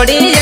Florida.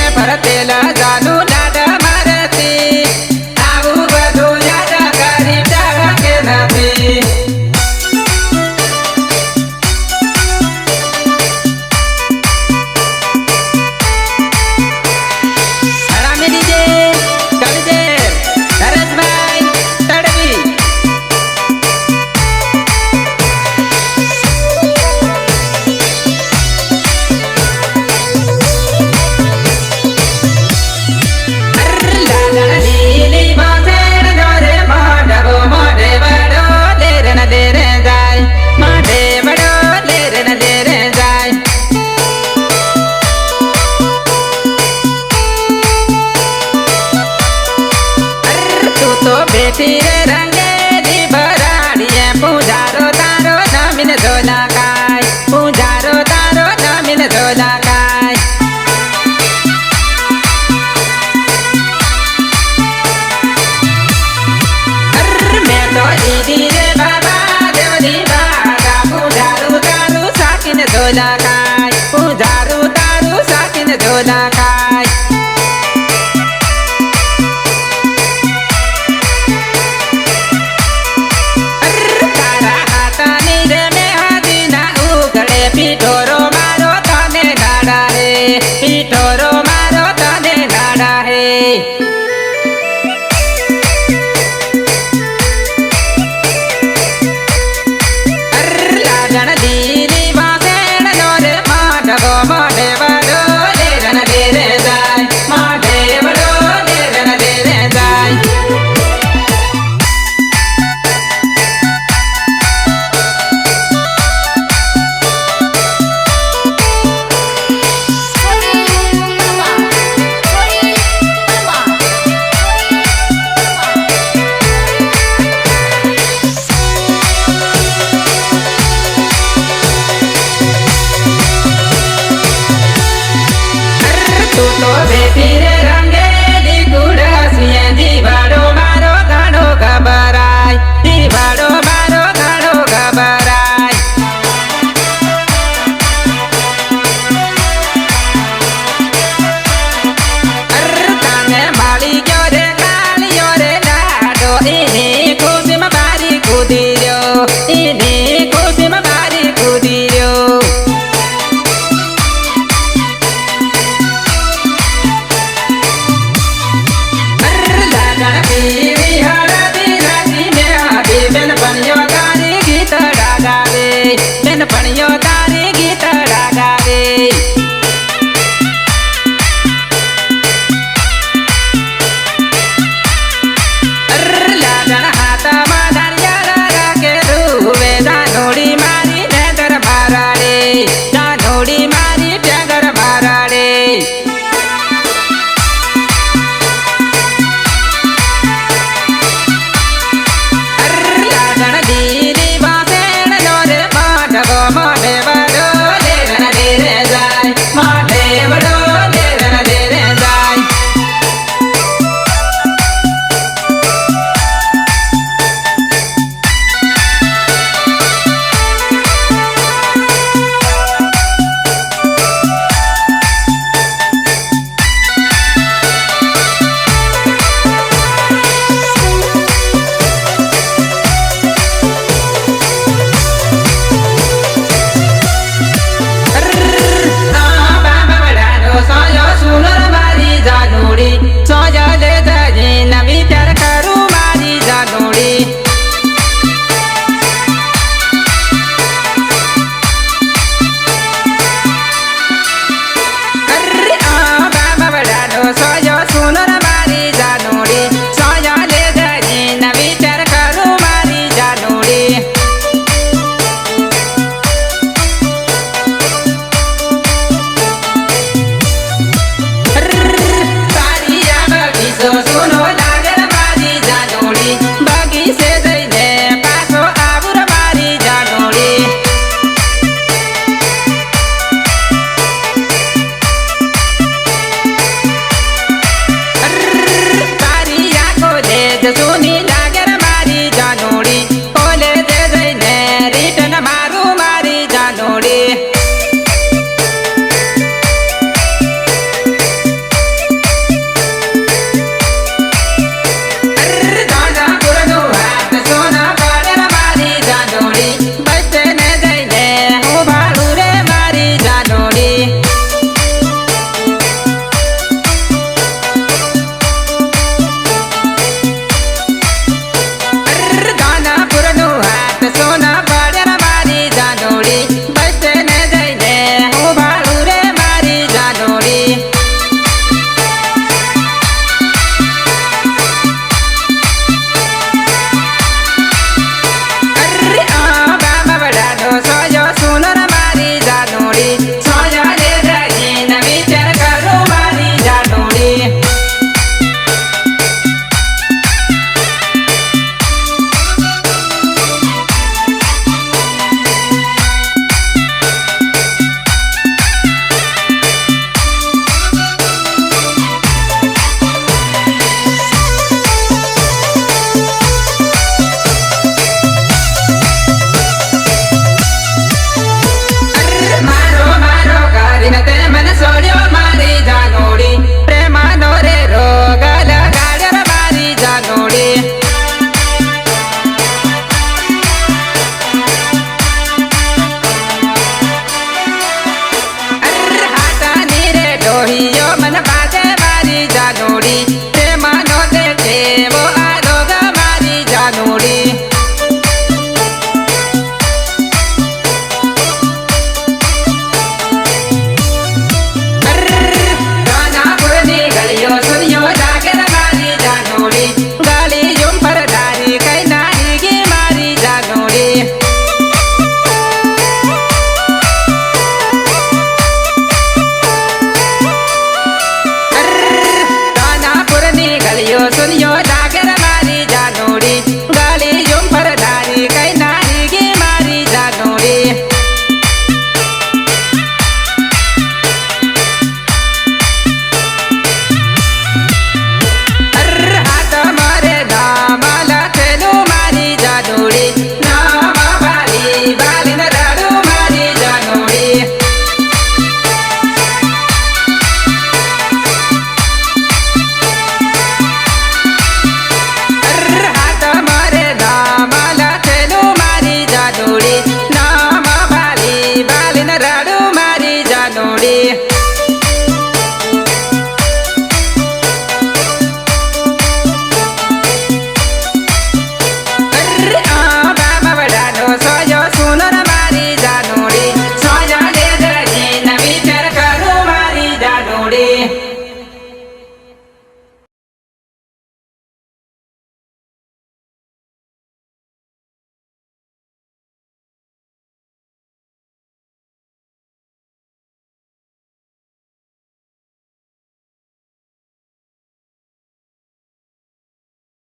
सिरे रंगे दि 바라ડીએ પૂજારો دارو નામિન দোલા કાય પૂજારો دارو નામિન দোલા કાય હરમે તો ઇદી રે બાબા દેવ દિવાડા પૂજારો دارو સાખિન দোલા કાય પૂજારો دارو સાખિન দোલા